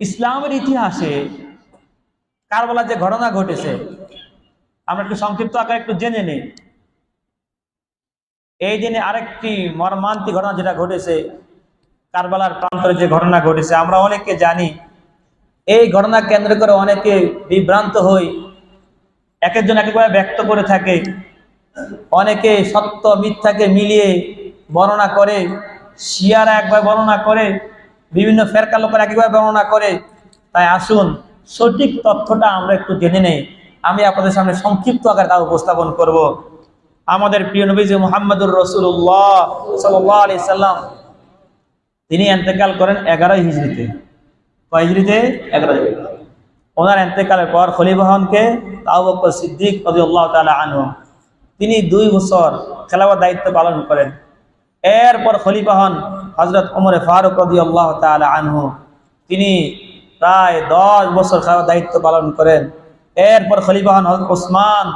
ইসলামের ইতিহাসে কারবালার যে ঘটনা ঘটেছে, আমরা একটু সংক্ষিপ্ত আকারে একটু জেনে নেই। এই দিনে আরেকটি মর্মান্তিক ঘটনা যেটা ঘটেছে, কারবালার প্রান্তরে যে ঘটনা ঘটেছে, আমরা অনেকে জানি। এই ঘটনা কেন্দ্র করে অনেকে বিভ্রান্ত হই। এক একজন একভাবে ব্যক্ত করে থাকে। অনেকে সত্য মিথ্যাকে মিলিয়ে বর্ণনা করে, শিয়ারা একবার বর্ণনা করে। বিভিন্ন ফেরকা লোকের একইভাবে বর্ণনা করে? তাই আসুন সঠিক তথ্যটা আমরা একটু জেনে নেই। আমি আপনাদের সামনে সংক্ষিপ্ত আকারে তা উপস্থাপন করব। আমাদের প্রিয় নবীজি মোহাম্মদুর রসুল্লাহ সাল্লাহ আলি সাল্লাম তিনি এন্তেকাল করেন এগারোই হিজড়িতে। কয় হিজড়িতে? এগারো ওনার এন্তেকালের পর খলিবাহনকে তাও বকর সিদ্দিক রদিউল্লাহ তালা আনহু। তিনি দুই বছর খেলাবার দায়িত্ব পালন করেন। এরপর খলিফা হন হজরত ওমরে ফারুক রদি আল্লাহ তালা আনহু। তিনি প্রায় দশ বছর দায়িত্ব পালন করেন। এরপর খলিফা হন হজরত ওসমান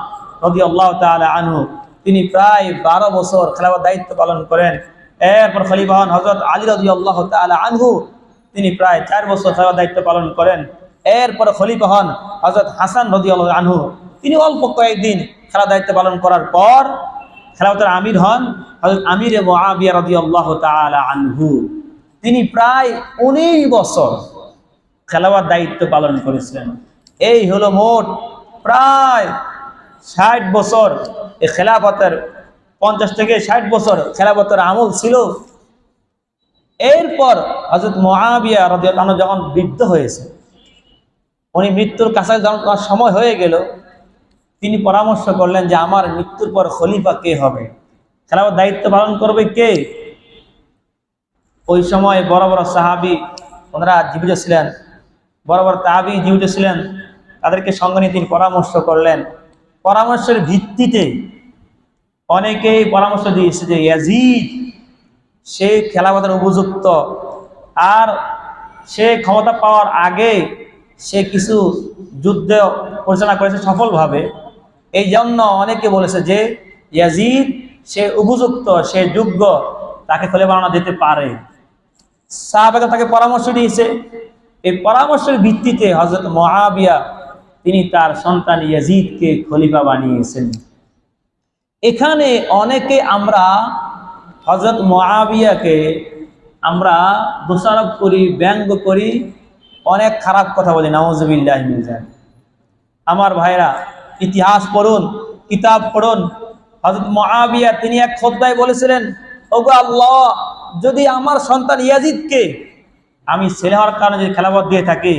রদি আল্লাহ তালা আনহু। তিনি প্রায় বারো বছর খেলাবার দায়িত্ব পালন করেন। এরপর খলিফা হন হজরত আলী রদি আল্লাহ তালা আনহু। তিনি প্রায় চার বছর খেলার দায়িত্ব পালন করেন। এরপর খলিফা হন হজরত হাসান রদি আল্লাহ আনহু। তিনি অল্প কয়েকদিন খেলা দায়িত্ব পালন করার পর খেলাফতের আমির হন আমির আনহু। তিনি প্রায় 19 বছর খেলাওয়ার দায়িত্ব পালন করেছিলেন। এই হলো মোট প্রায় ষাট বছর এই খেলাফতের, পঞ্চাশ থেকে ষাট বছর খেলাফতের আমল ছিল। এরপর হজরত মহাবিয়া রাদিয়াল্লাহু যখন বৃদ্ধ হয়েছে, উনি মৃত্যুর কাছে যখন সময় হয়ে গেল। তিনি পরামর্শ করলেন যে আমার মৃত্যুর পর খলিফা কে হবে? খেলাফত দায়িত্ব পালন করবে কে? ওই সময় বড় বড় সাহাবি ওনারা জীবিত ছিলেন। বড় বড় তাহাবি জীবিত ছিলেন। তাদেরকে সঙ্গে নিয়ে তিনি পরামর্শ করলেন। পরামর্শের ভিত্তিতে অনেকেই পরামর্শ দিয়েছে যে ইয়াজিদ, সে খেলাফতের উপযুক্ত। আর সে ক্ষমতা পাওয়ার আগে সে কিছু যুদ্ধ পরিচালনা করেছে সফলভাবে। এই জন্য অনেকে বলেছে যে ইয়াজিদ, সে উপযুক্ত, সে যোগ্য, তাকে খলে বানানো যেতে পারে। সাহাবাকে তাকে পরামর্শ দিয়েছে। এই পরামর্শের ভিত্তিতে হজরত মহাবিয়া তিনি তার সন্তান ইয়াজিদকে খলিফা বানিয়েছেন। এখানে অনেকে আমরা হজরত মহাবিয়াকে আমরা দোষারোপ করি, ব্যঙ্গ করি, অনেক খারাপ কথা বলি নওয়াজবিল্লাহ আমার ভাইরা ইতিহাস পড়ুন, কিতাব পড়ুন। হজরত মহাবিয়া তিনি এক খোদ্দায় বলেছিলেন, ওগো আল্লাহ, যদি আমার সন্তান ইয়াজিদকে আমি ছেলে হওয়ার কারণে যদি খেলাবত দিয়ে থাকি,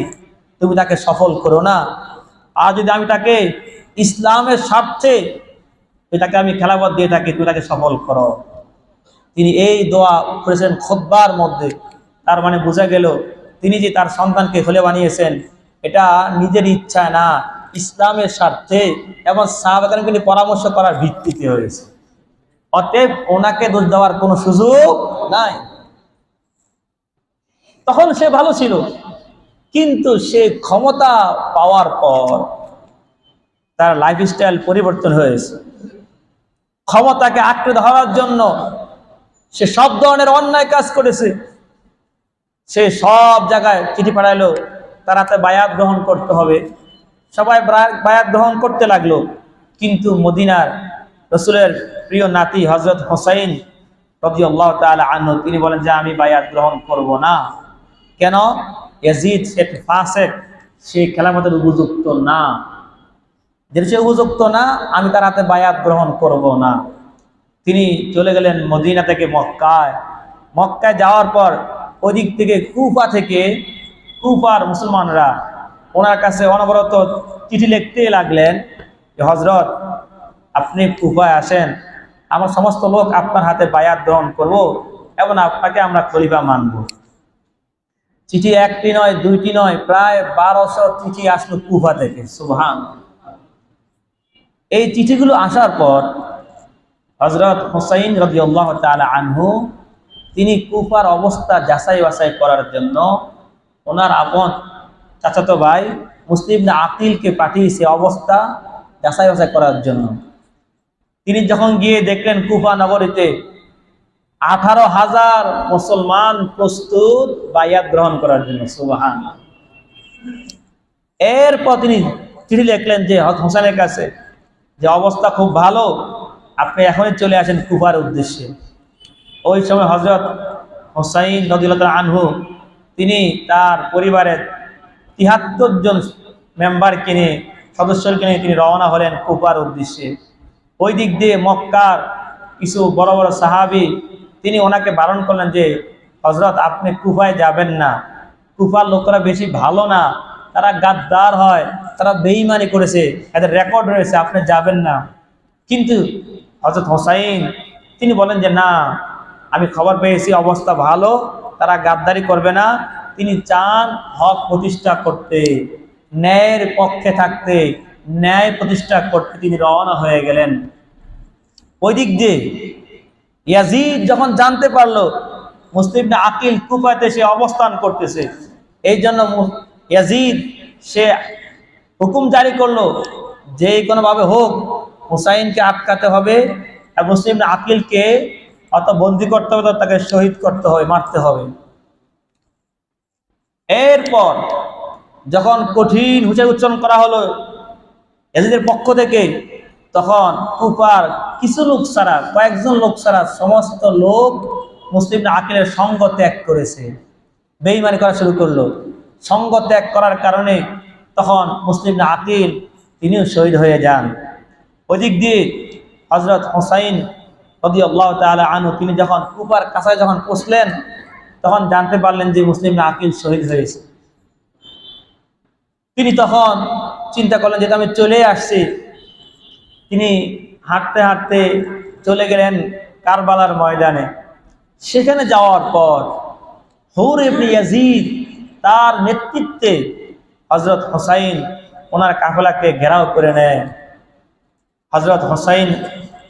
তুমি তাকে সফল করো না। আর যদি আমি তাকে ইসলামের স্বার্থে এটাকে আমি খেলাবত দিয়ে থাকি, তুমি তাকে সফল করো। তিনি এই দোয়া করেছেন খোদ্বার মধ্যে। তার মানে বোঝা গেল, তিনি যে তার সন্তানকে হলে বানিয়েছেন, এটা নিজের ইচ্ছা না। ইসলামের স্বার্থে এবং তিনি পরামর্শ করার ভিত্তিতে হয়েছে। অতএব ওনাকে দোষ দেওয়ার কোনো সুযোগ নাই। তখন সে ভালো ছিল, কিন্তু সে ক্ষমতা পাওয়ার পর তার লাইফস্টাইল পরিবর্তন হয়েছে। ক্ষমতাকে আঁকড়ে ধরার জন্য সে সব ধরনের অন্যায় কাজ করেছে। সে সব জায়গায় চিঠি পাঠাইলো, তার হাতে বায়াত গ্রহণ করতে হবে। সবাই বায়া- বায়াত গ্রহণ করতে লাগল। কিন্তু মদিনার রসুলের প্রিয় নাতি হজরত হোসাইন রবি তালা আনু তিনি বলেন, যে আমি বায়াত গ্রহণ করব না। কেন? ইয়াজিদ সে খেলাফতের উপযুক্ত না। যেহেতু সে উপযুক্ত না, আমি তার হাতে বায়াত গ্রহণ করব না। তিনি চলে গেলেন মদিনা থেকে মক্কায়। মক্কায় যাওয়ার পর ওদিক থেকে কুফা থেকে কুফার মুসলমানরা ওনার কাছে অনবরত চিঠি লিখতে লাগলেন যে হজরত আপনি কুফায় আসেন। আমার সমস্ত লোক আপনার হাতে বায়াত গ্রহণ করব এবং আপনাকে আমরা খলিফা মানব। চিঠি একটি নয়, দুইটি নয়, প্রায় বারোশো চিঠি আসলো কুফা থেকে। সুবহান। এই চিঠিগুলো আসার পর হজরত হোসাইন রবি আনহু, তিনি কুফার অবস্থা যাচাই বাছাই করার জন্য ওনার আপন চাচাতো ভাই মুসলিম আকিলকে পাঠিয়েছে অবস্থা যাচাই বাছাই করার জন্য। তিনি যখন গিয়ে দেখলেন কুফা নগরীতে আঠারো হাজার মুসলমান প্রস্তুত বায়াত গ্রহণ করার জন্য সুবাহান এরপর তিনি চিঠি লিখলেন যে হোসেনের কাছে যে, অবস্থা খুব ভালো, আপনি এখনই চলে আসেন কুফার উদ্দেশ্যে। ওই সময় হজরত হোসাইন নদীলতা আনহু, তিনি তার পরিবারের তিহাত্তর জন মেম্বারকে নিয়ে, সদস্যকে নিয়ে তিনি রওনা হলেন কুফার উদ্দেশ্যে। ওই দিক দিয়ে মক্কার কিছু বড় বড় সাহাবি, তিনি ওনাকে বারণ করলেন যে হজরত আপনি কুফায় যাবেন না। কুফার লোকরা বেশি ভালো না। তারা গাদ্দার হয়, তারা বেইমানি করেছে, এদের রেকর্ড রয়েছে, আপনি যাবেন না। কিন্তু হজরত হোসাইন, তিনি বলেন যে, না, আমি খবর পেয়েছি, অবস্থা ভালো, তারা গাদ্দারি করবে না। তিনি চান হক প্রতিষ্ঠা করতে, ন্যায়ের পক্ষে থাকতে, ন্যায় প্রতিষ্ঠা করতে তিনি রওনা হয়ে গেলেন। ওই দিক দিয়ে ইয়াজিদ যখন জানতে পারল, মুসলিম আকিল কুফাতে সে অবস্থান করতেছে, এই জন্য ইয়াজিদ সে হুকুম জারি করল যে কোনোভাবে হোক হুসাইনকে আটকাতে হবে আর মুসলিম আকিলকে অত বন্দি করতে হবে তাকে শহীদ করতে হবে মারতে হবে। এরপর যখন কঠিন হুঁচে উচ্চারণ করা হলো এদের পক্ষ থেকে, তখন কুফার কিছু লোক ছাড়া, কয়েকজন লোক ছাড়া সমস্ত লোক মুসলিম আকিলের সঙ্গ ত্যাগ করেছে। বেইমানি করা শুরু করল। সঙ্গ ত্যাগ করার কারণে তখন মুসলিম আকিল তিনিও শহীদ হয়ে যান। ওদিক দিয়ে হজরত হোসাইন রদি আল্লাহ তালা আনু তিনি যখন কুপার কাছায় যখন পৌঁছলেন তখন জানতে পারলেন যে মুসলিম আকিল শহীদ হয়েছে। তিনি তখন চিন্তা করলেন যে আমি চলে আসছি, তিনি হাঁটতে হাঁটতে চলে গেলেন কারবালার ময়দানে। সেখানে যাওয়ার পর হৌর ইবনে ইয়াজিদ তার নেতৃত্বে হজরত হোসাইন ওনার কাফেলাকে ঘেরাও করে নেয়। হজরত হোসাইন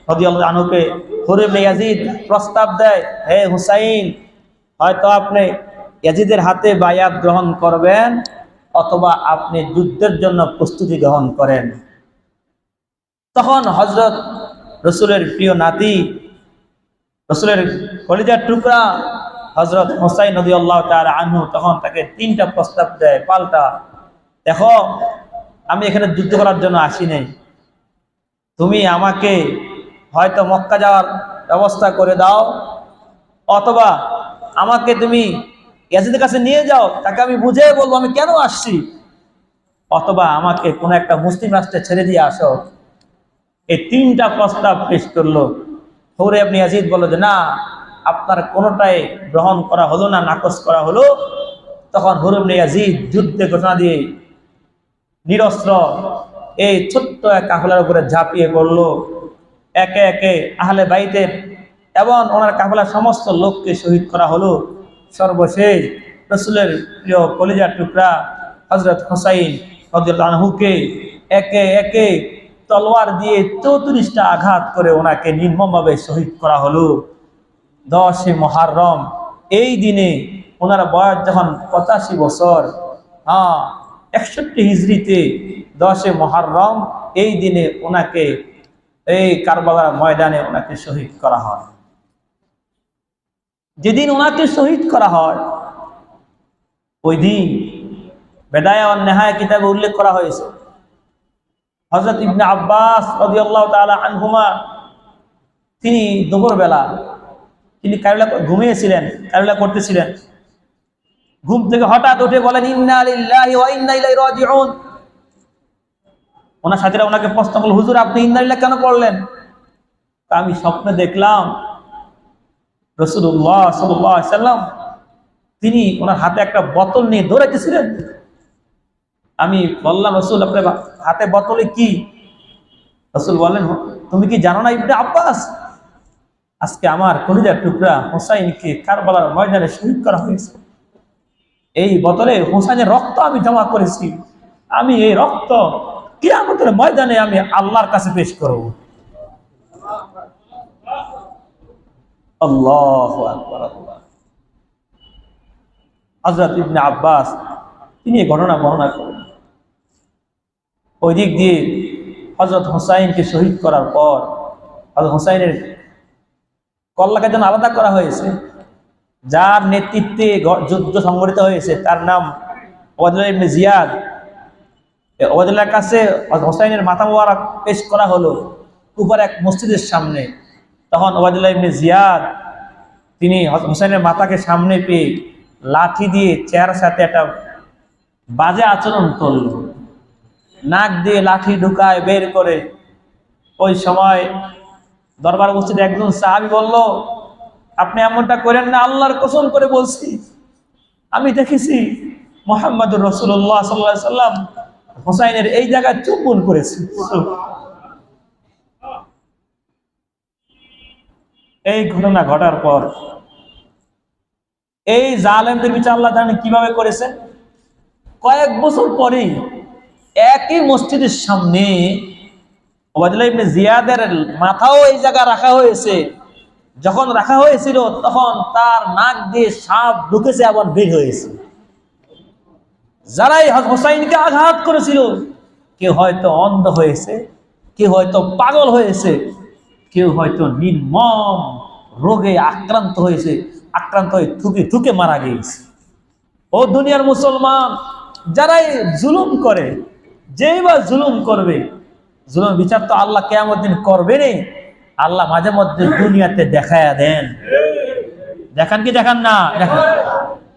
রদিয়াল্লাহু আনুকে হরিব ইয়াজিদ প্রস্তাব দেয়, হে হুসাইন হয়তো আপনি ইয়াজিদের হাতে বায়াত গ্রহণ করবেন, অথবা আপনি যুদ্ধের জন্য প্রস্তুতি গ্রহণ করেন। তখন হজরত রসুলের প্রিয় নাতি, রসুলের কলিজার টুকরা হজরত হোসাইন নদী আল্লাহ তার আনহু তখন তাকে তিনটা প্রস্তাব দেয়, পাল্টা, দেখো, আমি এখানে যুদ্ধ করার জন্য আসি নাই। তুমি আমাকে হয়তো মক্কা যাওয়ার ব্যবস্থা করে দাও, অথবা আমাকে তুমি ইয়াজিদের কাছে নিয়ে যাও, তাকে আমি বুঝে বলব, আমি কেন আসছি? অথবা আমাকে কোনো একটা মুসলিম রাষ্ট্রে ছেড়ে দিয়ে আসো। এই তিনটা প্রস্তাব পেশ করল। হৌরে আপনি ইয়াজিদ বলল যে, না, আপনার কোনোটাই গ্রহণ করা হলো না, নাকচ করা হলো। তখন হরুব ইয়াজিদ যুদ্ধে ঘোষণা দিয়ে নিরস্ত্র এই ছোট্ট এক কাফেলার উপরে ঝাঁপিয়ে পড়ল। একে একে আহলে বাইতের এবং ওনার কাফেলার সমস্ত লোককে শহীদ করা হলো। সর্বশেষ রসুলের প্রিয় কলিজার টুকরা হজরত হোসাইন আনহুকে একে একে তলোয়ার দিয়ে চৌত্রিশটা আঘাত করে ওনাকে নির্মমভাবে শহীদ করা হলো। দশে মহারম এই দিনে ওনার বয়স যখন পঁচাশি বছর হ্যাঁ একষট্টি হিজড়িতে দশে মহারম এই দিনে ওনাকে এই কারবালার ময়দানে ওনাকে শহীদ করা হয়। যেদিন ওনাকে শহীদ করা হয়, ওই দিন বেদায়া নেহায় কিতাবে উল্লেখ করা হয়েছে। হজরত ইবনে আব্বাস রদিয়াল্লাহ তাআলা আনহুমা, তিনি দুপুরবেলা তিনি কারুলা ঘুমিয়েছিলেন কারুলা করতেছিলেন। ঘুম থেকে হঠাৎ উঠে বলেন ওনার সাথীরা ওনাকে প্রশ্ন করল, হুজুর, আপনি ইন্দালিল্লাহ কেন পড়লেন? আমি স্বপ্নে দেখলাম রসুল্লাহ সাল্লাম, তিনি ওনার হাতে একটা বোতল নিয়ে দৌড়াইতেছিলেন। আমি বললাম, রসুল, আপনার হাতে বোতলে কি? রসুল বলেন তুমি কি জানো না ইবনে আব্বাস? আজকে আমার কলিজার টুকরা হোসাইনকে কারবালার ময়দানে শহীদ করা হয়েছে। এই বোতলে হোসাইনের রক্ত আমি জমা করেছি। আমি এই রক্ত কিয়ামতের ময়দানে আমি আল্লাহর কাছে পেশ করব। আল্লাহ ইবনে আব্বাস, তিনি ঘটনা বর্ণনা করেন। ওই দিক দিয়ে হজরত হোসাইনকে শহীদ করার পর হজরত হোসাইনের কল্লাকে যেন আলাদা করা হয়েছে, যার নেতৃত্বে যুদ্ধ সংগঠিত হয়েছে, তার নাম ওবায়দুল্লাহ ইবনে জিয়াদ। এ ওবায়দুল্লাহর কাছে হোসাইনের মাথা মোবারক পেশ করা হলো কুফার এক মসজিদের সামনে। তখন ওবায়দুল্লাহ ইবনে জিয়াদ, তিনি হোসাইনের মাথাকে সামনে পেয়ে লাঠি দিয়ে চেয়ারের সাথে একটা বাজে আচরণ করল। নাক দিয়ে লাঠি ঢুকায় বের করে ওই সময় দরবার উপস্থিত একজন সাহাবি বলল, আপনি এমনটা করেন না, আল্লাহর কসম করে বলছি। আমি দেখেছি মোহাম্মদুর রসুল্লাহ সাল্লাহ সাল্লাম হোসাইনের এই জায়গায় চুম্বন করেছে। এই ঘটনা ঘটার পর, এই জালেমদের বিচার আল্লাহ জানেন কীভাবে করেছে? কয়েক বছর পরেই একই মসজিদের সামনে জিয়াদের মাথাও এই জায়গা রাখা হয়েছে। যখন রাখা হয়েছিল, তখন তার নাক দিয়ে সাপ ঢুকেছে আবার বের হয়েছে। যারাই হোসাইনকে আঘাত করেছিল, কেউ হয়তো অন্ধ হয়েছে, কেউ হয়তো পাগল হয়েছে কেউ হয়তো নির্মম রোগে আক্রান্ত হয়েছে, আক্রান্ত হয়ে থুকে থুকে মারা গিয়েছে। ও দুনিয়ার মুসলমান, যারাই জুলুম করে, যেই বা জুলুম করবে জুলুম বিচার তো আল্লাহ কেমন দিন করবে রে আল্লাহ মাঝে মধ্যে দুনিয়াতে দেখায়া দেন। দেখান কি দেখান না? দেখান।